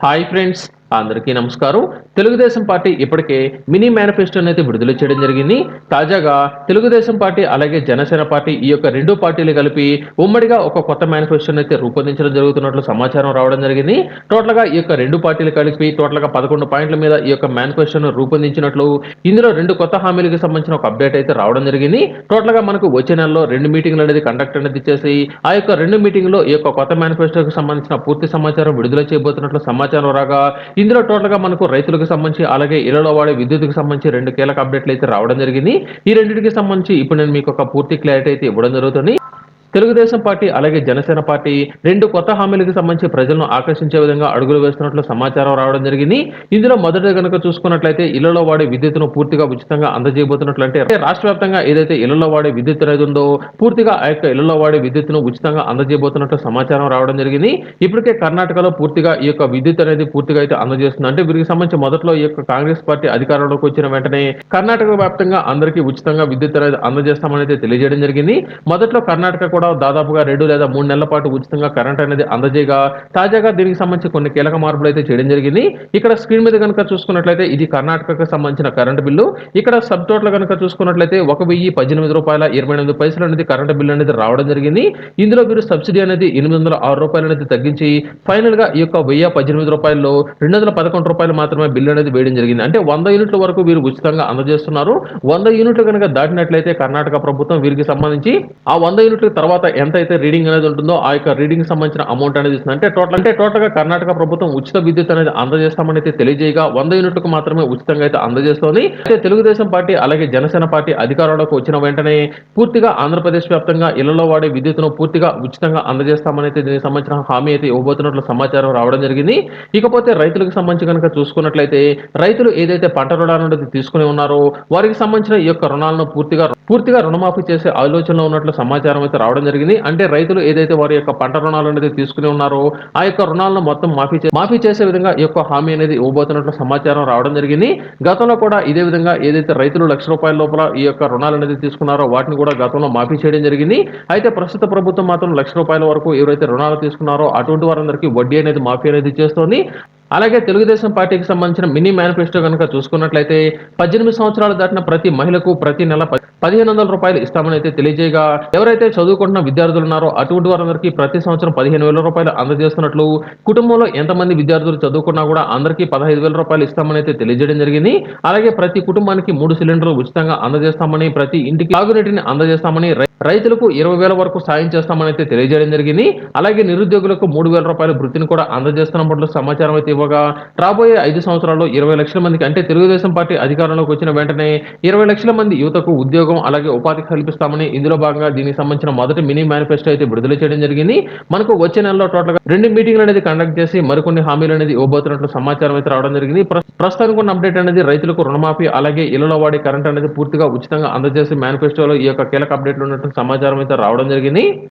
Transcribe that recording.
Hi friends అందరికీ నమస్కారం. Telugu Desam party ఇప్పటికే మినీ మేనిఫెస్టోని అయితే విడుదల చేయడం జరిగింది. తాజాగా తెలుగుదేశం పార్టీ అలాగే జనసేన పార్టీ ఈ యొక్క రెండు పార్టీలు కలిపి ఉమ్మడిగా ఒక కొత్త మేనిఫెస్టోని అయితే రూపొందించడం జరుగుతున్నట్లు సమాచారం రావడం జరిగింది. టోటల్గా ఈ యొక్క రెండు పార్టీలు కలిపి టోటల్గా పదకొండు పాయింట్ల మీద ఈ యొక్క మేనిఫెస్టోను రూపొందించినట్లు ఇందులో రెండు కొత్త హామీలకు సంబంధించిన ఒక అప్డేట్ అయితే రావడం జరిగింది. టోటల్గా మనకు వచ్చే నెలలో రెండు మీటింగ్లు అనేది కండక్ట్ అనేది చేసి ఆ యొక్క రెండు మీటింగ్లో ఈ యొక్క కొత్త మేనిఫెస్టోకి సంబంధించిన పూర్తి సమాచారం విడుదల చేయబోతున్నట్లు సమాచారం రాగా ఇందులో టోటల్గా మనకు రైతులకు సంబంధించి అలాగే ఇళ్ళలో వాడే విద్యుత్కు సంబంధించి రెండు కీలక అప్డేట్లు అయితే రావడం జరిగింది. ఈ రెండింటికి సంబంధించి ఇప్పుడు నేను మీకు ఒక పూర్తి క్లారిటీ అయితే ఇవ్వడం జరుగుతుంది. తెలుగుదేశం పార్టీ అలాగే జనసేన పార్టీ రెండు కొత్త హామీలకు సంబంధించి ప్రజలను ఆకర్షించే విధంగా అడుగులు వేస్తున్నట్లు సమాచారం రావడం జరిగింది. ఇందులో మొదట కనుక చూసుకున్నట్లయితే ఇళ్ళలో వాడే విద్యుత్తును పూర్తిగా ఉచితంగా అందజేయబోతున్నట్లు అంటే రాష్ట్ర వ్యాప్తంగా ఏదైతే ఇళ్ళలో వాడే విద్యుత్ అనేది ఉందో పూర్తిగా ఆ యొక్క ఇళ్ళలో వాడే విద్యుత్తును ఉచితంగా అందజేయబోతున్నట్లు సమాచారం రావడం జరిగింది. ఇప్పటికే కర్ణాటకలో పూర్తిగా ఈ యొక్క విద్యుత్ అనేది పూర్తిగా అయితే అందజేస్తుంది. అంటే వీరికి సంబంధించి మొదట్లో ఈ యొక్క కాంగ్రెస్ పార్టీ అధికారంలోకి వచ్చిన వెంటనే కర్ణాటక వ్యాప్తంగా అందరికీ ఉచితంగా విద్యుత్ అనేది అందజేస్తామని అయితే తెలియజేయడం జరిగింది. మొదట్లో కర్ణాటక కూడా దాదాపుగా రెండు లేదా మూడు నెలల పాటు ఉచితంగా కరెంట్ అనేది అందజేయగా తాజాగా దీనికి సంబంధించి కొన్ని కీలక మార్పులు అయితే చేయడం జరిగింది. ఇక్కడ స్క్రీన్ మీద కనుక చూసుకున్నట్లయితే ఇది కర్ణాటకకు సంబంధించిన కరెంట్ బిల్లు ఇక్కడ సబ్ టోటల్ కనుక చూసుకున్నట్లయితే ఒక వెయ్యి పద్దెనిమిది రూపాయల ఇరవై ఎనిమిది పైసలు అనేది కరెంట్ బిల్లు అనేది రావడం జరిగింది. ఇందులో వీరు సబ్సిడీ అనేది ఎనిమిది వందల ఆరు రూపాయలు అనేది తగ్గించి ఫైనల్గా ఈ యొక్క వెయ్యి పద్దెనిమిది రూపాయల్లో రెండు వందల పదకొండు రూపాయలు మాత్రమే బిల్లు అనేది వేయడం జరిగింది. అంటే వంద యూనిట్ల వరకు వీరు ఉచితంగా అందజేస్తున్నారు. వంద యూనిట్లు కనుక దాటినట్లయితే కర్ణాటక ప్రభుత్వం వీరికి సంబంధించి ఆ వంద యూనిట్ల తర్వాత ఎంత అయితే రీడింగ్ అనేది ఉంటుందో ఆ యొక్క రీడింగ్ సంబంధించిన అమౌంట్ అనేది ఇస్తుంది అంటే టోటల్ అంటే టోటల్గా కర్ణాటక ప్రభుత్వం ఉచిత విద్యుత్ అనేది అందజేస్తామని అయితే తెలియజేయగా వంద యూనిట్లకు మాత్రమే ఉచితంగా అయితే అందజేస్తోంది. అయితే తెలుగుదేశం పార్టీ అలాగే జనసేన పార్టీ అధికారంలోకి వచ్చిన వెంటనే పూర్తిగా ఆంధ్రప్రదేశ్ వ్యాప్తంగా ఇళ్ళలో వాడే విద్యుత్ను పూర్తిగా ఉచితంగా అందజేస్తామని అయితే దీనికి సంబంధించిన హామీ అయితే ఇవ్వబోతున్నట్లు సమాచారం రావడం జరిగింది. ఇకపోతే రైతులకు సంబంధించి కనుక చూసుకున్నట్లయితే రైతులు ఏదైతే పంట రుణాలు తీసుకుని ఉన్నారో వారికి సంబంధించిన ఈ యొక్క రుణాలను పూర్తిగా పూర్తిగా రుణమాఫీ చేసే ఆలోచనలో ఉన్నట్లు సమాచారం అయితే రావడం జరిగింది. అంటే రైతులు ఏదైతే వారి యొక్క పంట రుణాలు అనేది తీసుకుని ఉన్నారో ఆ యొక్క రుణాలను మొత్తం మాఫీ మాఫీ చేసే విధంగా ఈ యొక్క హామీ అనేది ఇవ్వబోతున్నట్లు సమాచారం రావడం జరిగింది. గతంలో కూడా ఇదే విధంగా ఏదైతే రైతులు లక్ష రూపాయల లోపల ఈ యొక్క రుణాలు అనేది తీసుకున్నారో వాటిని కూడా గతంలో మాఫీ చేయడం జరిగింది. అయితే ప్రస్తుత ప్రభుత్వం మాత్రం లక్ష రూపాయల వరకు ఎవరైతే రుణాలు తీసుకున్నారో అటువంటి వారందరికీ వడ్డీ అనేది మాఫీ అనేది చేస్తోంది. అలాగే తెలుగుదేశం పార్టీకి సంబంధించిన మినీ మేనిఫెస్టో కనుక చూసుకున్నట్లయితే పద్దెనిమిది సంవత్సరాలు దాటిన ప్రతి మహిళకు ప్రతి నెల పదిహేను వందల రూపాయలు ఇస్తామని అయితే తెలియజేయగా ఎవరైతే చదువుకుంటున్న విద్యార్థులు ఉన్నారో అటువంటి వారందరికీ ప్రతి సంవత్సరం పదిహేను వేల రూపాయలు అందజేస్తున్నట్లు కుటుంబంలో ఎంతమంది విద్యార్థులు చదువుకున్నా కూడా అందరికీ పదహైదు వేల రూపాయలు ఇస్తామని అయితే తెలియజేయడం జరిగింది. అలాగే ప్రతి కుటుంబానికి మూడు సిలిండర్లు ఉచితంగా అందజేస్తామని ప్రతి ఇంటికి తాగునీటిని అందజేస్తామని రైతులకు ఇరవై వేల వరకు సాయం చేస్తామని అయితే తెలియజేయడం జరిగింది. అలాగే నిరుద్యోగులకు మూడు వేల రూపాయల వృత్తిని కూడా అందజేస్తున్నట్లు సమాచారం అయితే ఇవ్వగా రాబోయే ఐదు సంవత్సరాల్లో ఇరవై లక్షల మందికి అంటే తెలుగుదేశం పార్టీ అధికారంలోకి వచ్చిన వెంటనే ఇరవై లక్షల మంది యువతకు ఉద్యోగం అలాగే ఉపాధి కల్పిస్తామని ఇందులో భాగంగా దీనికి సంబంధించిన మొదటి మినీ మేనిఫెస్టో అయితే విడుదల చేయడం జరిగింది. మనకు వచ్చే నెలలో టోటల్గా రెండు మీటింగ్లు అనేది కండక్ట్ చేసి మరికొన్ని హామీలు అనేది ఇవ్వబోతున్నట్లు సమాచారం అయితే రావడం జరిగింది. ప్ర- ప్రస్తుతానికి ఉన్న అప్డేట్ అనేది రైతులకు రుణమాఫీ అలాగే ఇళ్ళలో వాడే కరెంట్ అనేది పూర్తిగా ఉచితంగా అందజేసి మేనిఫెస్టోలో ఈ యొక్క కీలక అప్డేట్లు ఉన్నట్టు సమాచారం అయితే రావడం జరిగింది.